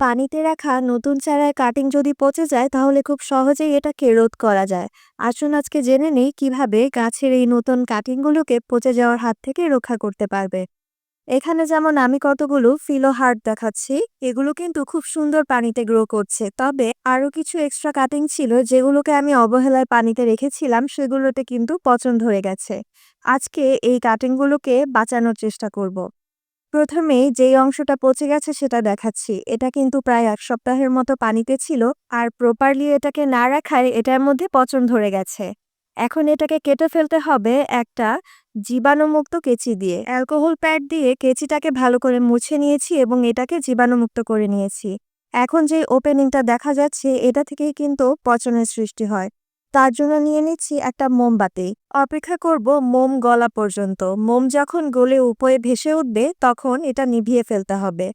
পানিতে রাখা নতুন চারায় কাটিং যদি পচে যায়, তাহলে খুব সহজেই এটাকে রোধ করা যায়। আসুন আজকে জেনে নেই কীভাবে গাছের এই নতুন কাটিংগুলোকে পচে যাওয়ার হাত থেকে রক্ষা করতে পারবে। এখানে যেমন আমি কতগুলো ফিলো হার্ট দেখাচ্ছি, এগুলো কিন্তু খুব সুন্দর পানিতে গ্রো করছে। তবে আরও কিছু এক্সট্রা কাটিং ছিল, যেগুলোকে আমি অবহেলায় পানিতে রেখেছিলাম, সেগুলোতে কিন্তু পচন ধরে গেছে। আজকে এই কাটিংগুলোকে বাঁচানোর চেষ্টা করব। প্রথমেই যেই অংশটা পচে গেছে সেটা দেখাচ্ছি। এটা কিন্তু প্রায় এক সপ্তাহের মতো পানিতে ছিল আর প্রপারলি এটাকে না রাখায় এটার মধ্যে পচন ধরে গেছে। এখন এটাকে কেটে ফেলতে হবে একটা জীবাণুমুক্ত কেচি দিয়ে। অ্যালকোহল প্যাড দিয়ে কেচিটাকে ভালো করে মুছে নিয়েছি এবং এটাকে জীবাণুমুক্ত করে নিয়েছি। এখন যে ওপেনিংটা দেখা যাচ্ছে, এটা থেকেই কিন্তু পচনের সৃষ্টি হয়। তার জন্য নিয়ে নিচ্ছি একটা মোমবাতি। অপেক্ষা করব মোম গলা পর্যন্ত। মোম যখন গলে উপরে ভেসে উঠবে, তখন এটা নিভিয়ে ফেলতে হবে।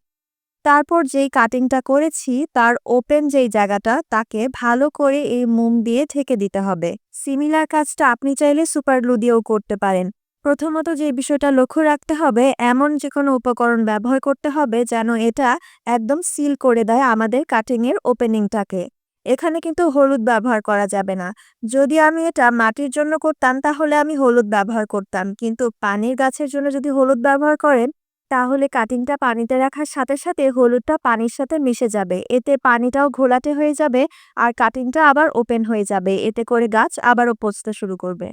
তারপর যেই কাটিংটা করেছি, তার ওপেন যেই জায়গাটা, তাকে ভালো করে এই মোম দিয়ে ঠেকে দিতে হবে। সিমিলার কাজটা আপনি চাইলে সুপার গ্লু দিয়েও করতে পারেন। প্রথমত যে বিষয়টা লক্ষ্য রাখতে হবে, এমন যে কোনো উপকরণ ব্যবহার করতে হবে যেন এটা একদম সিল করে দেয় আমাদের কাটিংয়ের ওপেনিংটাকে। এখানে কিন্তু হলুদ ব্যবহার করা যাবে না। যদি আমি এটা মাটির জন্য করতাম, তাহলে আমি হলুদ ব্যবহার করতাম। কিন্তু পানির গাছের জন্য যদি হলুদ ব্যবহার করেন, তাহলে কাটিংটা পানিতে রাখার সাথে সাথে হলুদটা পানির সাথে মিশে যাবে। এতে পানিটাও ঘোলাটে হয়ে যাবে আর কাটিংটা আবার ওপেন হয়ে যাবে। এতে করে গাছ আবারও পচতে শুরু করবে।